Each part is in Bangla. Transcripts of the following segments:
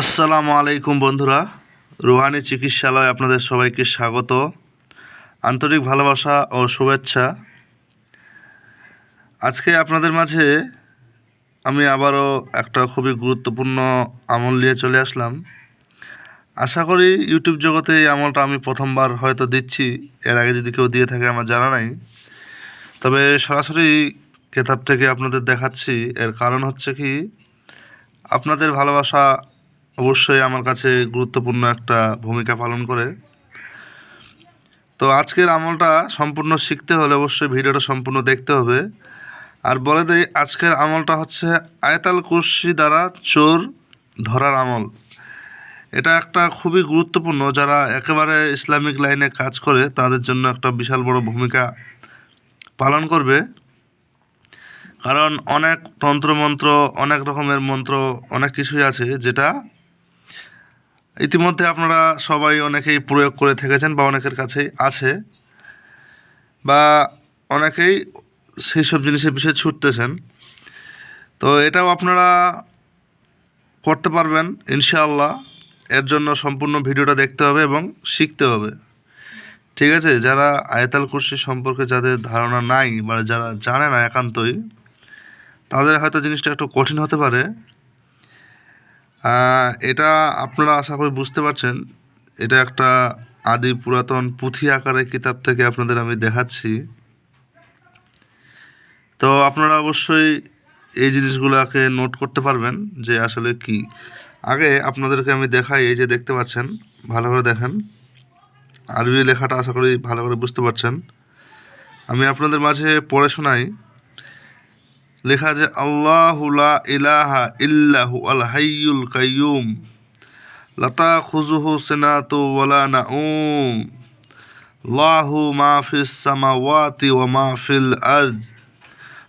আসসালামু আলাইকুম বন্ধুরা। রুহানি চিকিৎসালয় আপনাদের সবাইকে স্বাগত। আন্তরিক ভালোবাসা ও শুভেচ্ছা। আজকে আপনাদের মাঝে আমি আবারও একটা খুবই গুরুত্বপূর্ণ আমল নিয়ে চলে আসলাম। আশা করি ইউটিউব জগতে এই আমলটা আমি প্রথমবার হয়তো দিচ্ছি। এর আগে যদি কেউ দিয়ে থাকে আমার জানা নাই। তবে সরাসরি কেতাব থেকে আপনাদের দেখাচ্ছি। এর কারণ হচ্ছে কি, আপনাদের ভালোবাসা অবশ্যই আমার কাছে গুরুত্বপূর্ণ একটা ভূমিকা পালন করে। তো আজকের আমলটা সম্পূর্ণ শিখতে হলে অবশ্যই ভিডিওটা সম্পূর্ণ দেখতে হবে। আর বলে দেই, আজকের আমলটা হচ্ছে আয়তাল কুর্সি দ্বারা চোর ধরার আমল। এটা একটা খুবই গুরুত্বপূর্ণ, যারা একেবারে ইসলামিক লাইনে কাজ করে, তাদের জন্য একটা বিশাল বড় ভূমিকা পালন করবে। কারণ অনেক তন্ত্রমন্ত্র, অনেক রকমের মন্ত্র, অনেক কিছুই আছে যেটা ইতিমধ্যে আপনারা সবাই অনেকেই প্রয়োগ করে থেকেছেন বা অনেকের কাছেই আছে বা অনেকেই সেই সব জিনিসের বিষয়ে ছুটতেছেন। তো এটাও আপনারা করতে পারবেন, ইনশাআল্লাহ। এর জন্য সম্পূর্ণ ভিডিওটা দেখতে হবে এবং শিখতে হবে। ঠিক আছে? যারা আয়তাল কুর্সি সম্পর্কে যাদের ধারণা নাই বা যারা জানে না একান্তই, তাদের হয়তো জিনিসটা একটু কঠিন হতে পারে। এটা আপনারা আশা করি বুঝতে পারছেন। এটা একটা আদি পুরাতন পুঁথি আকারের কিতাব থেকে আপনাদের আমি দেখাচ্ছি। তো আপনারা অবশ্যই এই জিনিসগুলোকে নোট করতে পারবেন যে আসলে কি। আগে আপনাদেরকে আমি দেখাই, এই যে দেখতে পাচ্ছেন, ভালো করে দেখেন। আরবি লেখাটা আশা করি ভালো করে বুঝতে পারছেন। আমি আপনাদের মাঝে পড়ে শোনাই। লেখা আছে আল্লাহুলা ইলাহা ইল্লাহু আল হাইয়ুল কাইয়ুম লতা খুজুহু সেনাতু ওয়ালা নাউম লাহু মা ফিস সামাওয়াতি ওয়া মা ফিল আরজ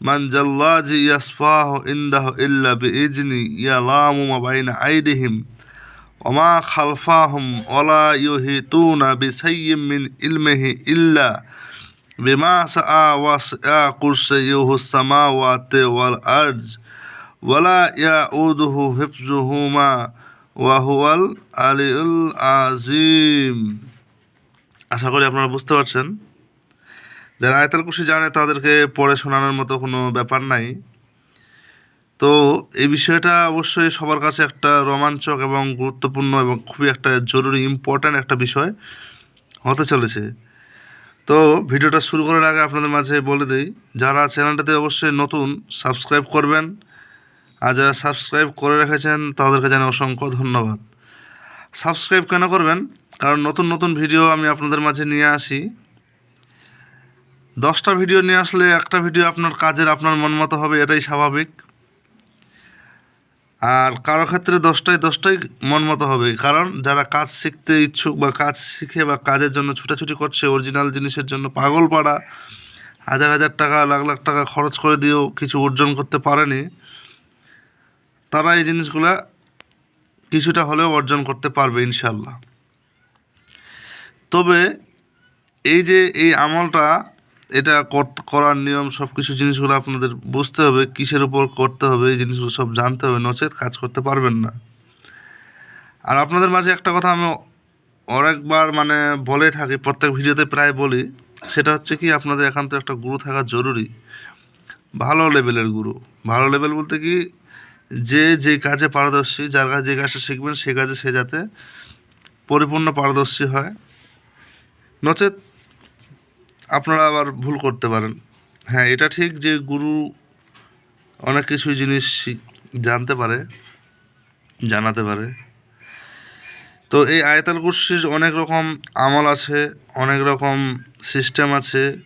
মান জাল্লাজি ইয়াসফাহু ইনদাহু ইল্লা বিইজনি ইয়ালামু মা বাইনা আইদিহিম وما خلفهم ولا يحيطون بشيء من علمه إلا بما سعى وسع كرسيه السماوات والأرض ولا يؤوده حفظهما وهو العلي العظيم আশা করি আপনারা বুঝতে পারছেন যারা আয়তাল কুশি জানে তাদেরকে পড়ে শোনানোর মতো কোনো ব্যাপার নাই তো এই বিষয়টা অবশ্যই সবার কাছে একটা রোমাঞ্চক এবং গুরুত্বপূর্ণ এবং খুবই একটা জরুরি ইম্পর্ট্যান্ট একটা বিষয় হতে চলেছে তো ভিডিওটা শুরু করার আগে আপনাদের মাঝে বলে দিই, যারা চ্যানেলটাতে অবশ্যই নতুন, সাবস্ক্রাইব করবেন। আর যারা সাবস্ক্রাইব করে রেখেছেন, তাদেরকে জানাই অসংখ্য ধন্যবাদ। সাবস্ক্রাইব কেন করবেন? কারণ নতুন নতুন ভিডিও আমি আপনাদের মাঝে নিয়ে আসি। দশটা ভিডিও নিয়ে আসলে একটা ভিডিও আপনার কাজের, আপনার মন মতো হবে, এটাই স্বাভাবিক। আর কারও ক্ষেত্রে দশটায় দশটাই মন মতো হবে। কারণ যারা কাজ শিখতে ইচ্ছুক বা কাজ শিখে বা কাজের জন্য ছুটাছুটি করছে অরিজিনাল জিনিসের জন্য পাগল পাড়া, হাজার হাজার টাকা, লাখ লাখ টাকা খরচ করে দিয়েও কিছু অর্জন করতে পারেনি, তারা এই জিনিসগুলা কিছুটা হলেও অর্জন করতে পারবে ইনশাল্লাহ তবে এই যে এই আমলটা এটা কর- করার নিয়ম সব কিছু জিনিসগুলো আপনাদের বুঝতে হবে, কিসের উপর করতে হবে, এই জিনিসগুলো সব জানতে হবে, নচেত কাজ করতে পারবেন না। আর আপনাদের মাঝে একটা কথা আমি অনেকবার মানে বলে থাকি, প্রত্যেক ভিডিওতে প্রায় বলি, সেটা হচ্ছে কি, আপনাদের একান্ত একটা গুরু থাকা জরুরি। ভালো লেভেলের গুরু। ভালো লেভেল বলতে কি, যে যে কাজে পারদর্শী, যার কাছে যে কাজটা শিখবেন, সে কাজে সে যাতে পরিপূর্ণ পারদর্শী হয়। নচেত আপনারা আবার ভুল করতে পারেন। হ্যাঁ এটা ঠিক যে গুরু অনেক কিছুই জিনিস জানতে পারে, জানাতে পারে। তো এই আয়তাল কুর্সির অনেক রকম আমল আছে, অনেক রকম সিস্টেম আছে,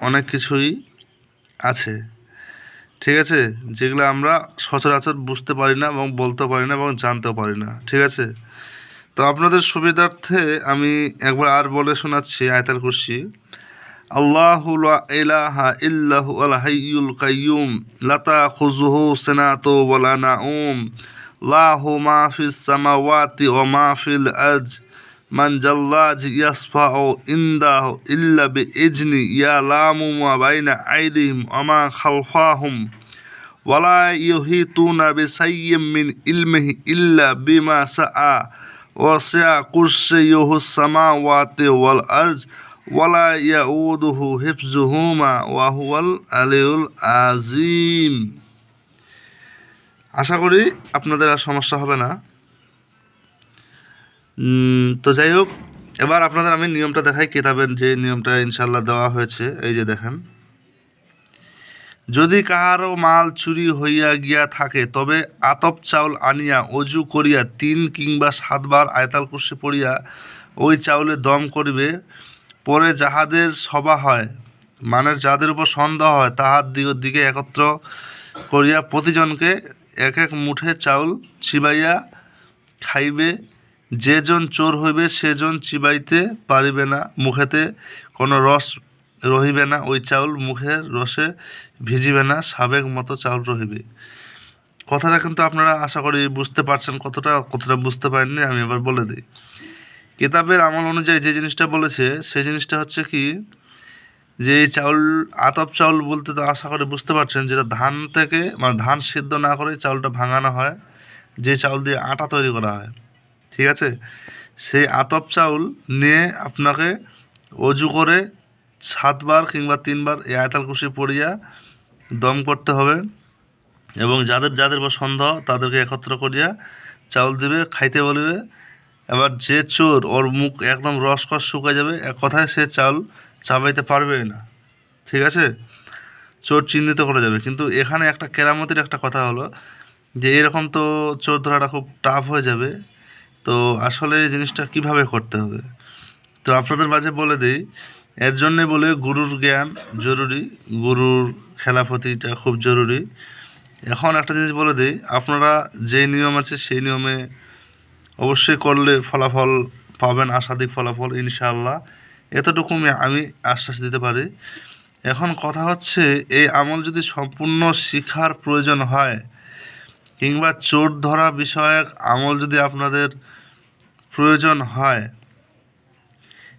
অনেক কিছুই আছে। ঠিক আছে? যেগুলো আমরা সচরাচর বুঝতে পারি না এবং বলতে পারি না এবং জানতেও পারি না। ঠিক আছে? তো আপনাদের সুবিধার্থে আমি একবার আর বলে শোনাচ্ছি আয়তাল কুর্সি। আল্লাহু লা ইলাহা ইল্লাহু আল হাইয়ুল কাইয়ুম লাতা খুজুহু সিনাতু ওয়ালা নাউম লাহু মা ফিস সামাওয়াতি ওয়া মা ফিল আরজ মান জাল্লাজ ইয়াসফাউ ইনদাহু ইল্লা বিইজনি ইয়ালামু মা বাইনা আইদিহিম ওয়া মা খালফাহুম ওয়ালা ইউহিতুনা বিসাইয়্যিম মিন ইলমিহি ইল্লা বিমা সাআ ওয়াসি'a কুরসিয়ুহু সামাওয়াতি ওয়াল ইয়াউদুহু হিফজুহুমা ওয়া হুয়াল আলিয়ুল আযীম। আশা করি আপনাদের আর সমস্যা হবে না। তো যাই হোক, এবার আপনাদের আমি নিয়মটা দেখাই, কিতাবের যে নিয়মটা ইনশাল্লাহ দেওয়া হয়েছে, এই যে দেখেন। যদি কাহারও মাল চুরি হইয়া গিয়া থাকে, তবে আতপ চাউল আনিয়া অজু করিয়া তিন কিংবা সাতবার আয়তাল কুর্সি পড়িয়া ওই চাউলে দম করিবে পরে যাহাদের সভা হয় মানে যাদের উপর সন্দেহ হয়, তাহার দিকে একত্র করিয়া প্রতিজনকে এক এক মুঠে চাউল চিবাইয়া খাইবে। যেজন চোর হইবে সেজন চিবাইতে পারিবে না। মুখেতে কোনো রস রহিবে না, ওই চাউল মুখের রসে ভিজিবে না, সাবেক মতো চাউল রহিবে। কথাটা কিন্তু আপনারা আশা করি বুঝতে পারছেন, কতটা কতটা বুঝতে পারেননি, আমি এবার বলে দিই। কিতাবের আমল অনুযায়ী যে জিনিসটা বলেছে সেই জিনিসটা হচ্ছে কি, যে এই চাউল, আতপ চাউল বলতে তো আশা করে বুঝতে পারছেন, যেটা ধান থেকে মানে ধান সিদ্ধ না করে চাউলটা ভাঙানো হয়, যে চাউল দিয়ে আটা তৈরি করা হয়। ঠিক আছে? সেই আতপ চাউল নিয়ে আপনাকে অজু করে সাতবার কিংবা তিনবার এই আয়তাল কুশি পড়িয়া দম করতে হবে এবং যাদের যাদের বা সন্দেহ, তাদেরকে একত্র করিয়া চাউল দিবে, খাইতে বলবে এবার যে চোর ওর মুখ একদম রসকস শুকায় যাবে, এক কথায় সে চাল চাবাইতে পারবেই না। ঠিক আছে? চোর চিহ্নিত করা যাবে। কিন্তু এখানে একটা কেরামতির একটা কথা হলো যে, এরকম তো চোর ধরাটা খুব টাফ হয়ে যাবে। তো আসলে এই জিনিসটা কীভাবে করতে হবে? তো আপনাদের মাঝে বলে দিই, এর জন্যে বলে গুরুর জ্ঞান জরুরি, গুরুর খেলাফতিটা খুব জরুরি। এখন একটা জিনিস বলে দিই, আপনারা যে নিয়ম আছে সেই নিয়মে অবশ্যই করলে ফলাফল পাবেন আশাধিক ফলাফল, ইনশাআল্লাহ। এতটুকু আমি- আশ্বাস দিতে পারি। এখন কথা হচ্ছে, এই আমল যদি সম্পূর্ণ শিখার প্রয়োজন হয়, কিংবা চোট ধরা বিষয়ক আমল যদি আপনাদের প্রয়োজন হয়,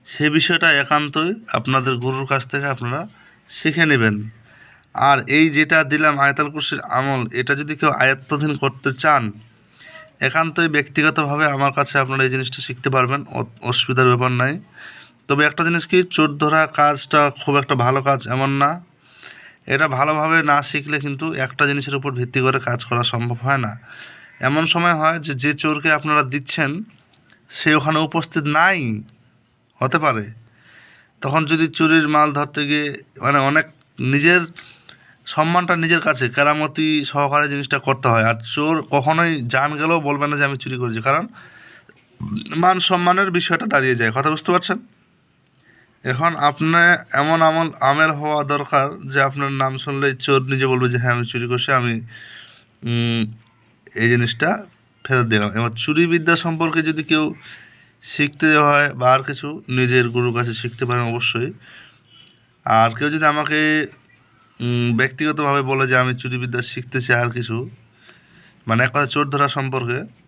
সে বিষয়টা একান্তই আপনাদের গুরুর কাছ থেকে আপনারা শিখে নেবেন। আর এই যেটা দিলাম আয়তাল কুরসির আমল, এটা যদি কেউ আয়ত্তাধীন করতে চান একান্তই ব্যক্তিগতভাবে আমার কাছে আপনারা এই জিনিসটা শিখতে পারবেন অসুবিধার ব্যাপার নাই। তবে একটা জিনিস কি, চোর ধরা কাজটা খুব একটা ভালো কাজ এমন না। এটা ভালোভাবে না শিখলে কিন্তু একটা জিনিসের উপর ভিত্তি করে কাজ করা সম্ভব হয় না। এমন সময় হয় যে যে চোরকে আপনারা দিচ্ছেন, সে ওখানে উপস্থিত নাই, হতে পারে। তখন যদি চুরির মাল ধরতে গিয়ে মানে অনেক নিজের সম্মানটা নিজের কাছে, কেরামতি সহকারে জিনিসটা করতে হয়। আর চোর কখনোই জান গেলেও বলবে না যে আমি চুরি করেছি, কারণ মান সম্মানের বিষয়টা দাঁড়িয়ে যায়। কথা বুঝতে পারছেন? এখন আপনার এমন আমল আমের হওয়া দরকার যে আপনার নাম শুনলে চোর নিজে বলবে যে হ্যাঁ আমি চুরি করছি, আমি এই জিনিসটা ফেরত দিলাম এবার চুরি বিদ্যা সম্পর্কে যদি কেউ শিখতে হয় বা আর কিছু নিজের গুরুর কাছে শিখতে পারেন অবশ্যই। আর কেউ যদি আমাকে ব্যক্তিগতভাবে বলে যে আমি চুরিবিদ্যা শিখতেছি আর কিছু। মানে এক কথা চোর ধরা সম্পর্কে।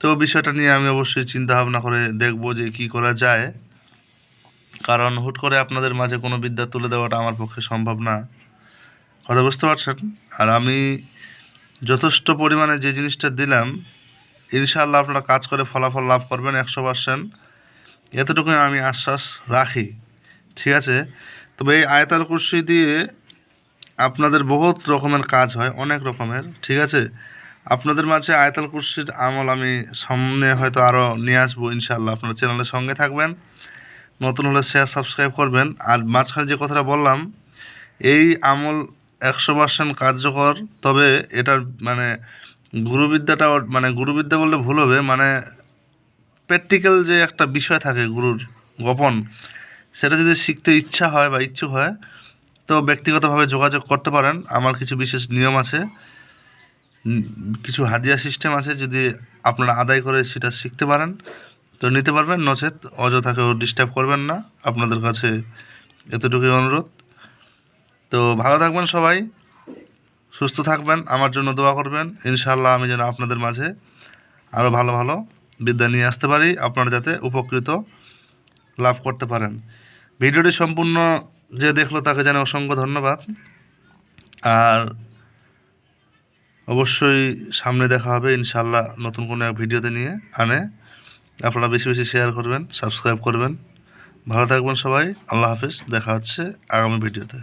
তো বিষয়টা নিয়ে আমি অবশ্যই চিন্তা ভাবনা করে দেখব যে কি করা যায়। কারণ হুট করে আপনাদের মাঝে কোনো বিদ্যা তুলে দেওয়াটা আমার পক্ষে সম্ভব না। কথা বুঝতে পারছেন? আর আমি যথেষ্ট পরিমাণে যে জিনিসটা দিলাম, ইনশাআল্লাহ আপনারা কাজ করে ফলাফল লাভ করবেন একশো পার্সেন্ট। এতটুকুই আমি আশ্বাস রাখি। ঠিক আছে? তবে এই আয়তাল কুর্সি দিয়ে আপনাদের বহুত রকমের কাজ হয়, অনেক রকমের, ঠিক আছে? আপনাদের মাঝে আয়তাল কুর্সির আমল আমি সামনে হয়তো আরও নিয়ে আসব ইনশাআল্লাহ, আপনারা চ্যানেলের সঙ্গে থাকবেন, নতুন হলে শেয়ার সাবস্ক্রাইব করবেন, আর মাঝখানে যে কথাটা বললাম, এই আমল একশো পার্সেন্ট কার্যকর, তবে এটার মানে গুরুবিদ্যাটা মানে গুরুবিদ্যা বললে ভুল হবে মানে প্র্যাকটিক্যাল যে একটা বিষয় থাকে গুরুর গোপন, সেটা যদি শিখতে ইচ্ছা হয় বা ইচ্ছুক হয় তো ব্যক্তিগতভাবে যোগাযোগ করতে পারেন। আমার কিছু বিশেষ নিয়ম আছে। কিছু হাদিয়া সিস্টেম আছে যদি আপনারা আদায় করে সেটা শিখতে পারেন। তো নিতে পারবেন নচেত অযথাকেও ডিস্টার্ব করবেন না। আপনাদের কাছে এতটুকুই অনুরোধ। তো ভালো থাকবেন সবাই, সুস্থ থাকবেন, আমার জন্য দোয়া করবেন। ইনশাল্লাহ আমি যেন আপনাদের মাঝে আরও ভালো ভালো বিদ্যা নিয়ে আসতে পারি, আপনারা যাতে উপকৃত লাভ করতে পারেন। ভিডিওটি সম্পূর্ণ যে দেখল তাকে জানে অসংখ্য ধন্যবাদ। আর অবশ্যই সামনে দেখা হবে ইনশাল্লাহ নতুন কোনো এক ভিডিওতে নিয়ে আনে। আপনারা বেশি বেশি শেয়ার করবেন সাবস্ক্রাইব করবেন। ভালো থাকবেন সবাই, আল্লাহ হাফিজ, দেখা হচ্ছে আগামী ভিডিওতে।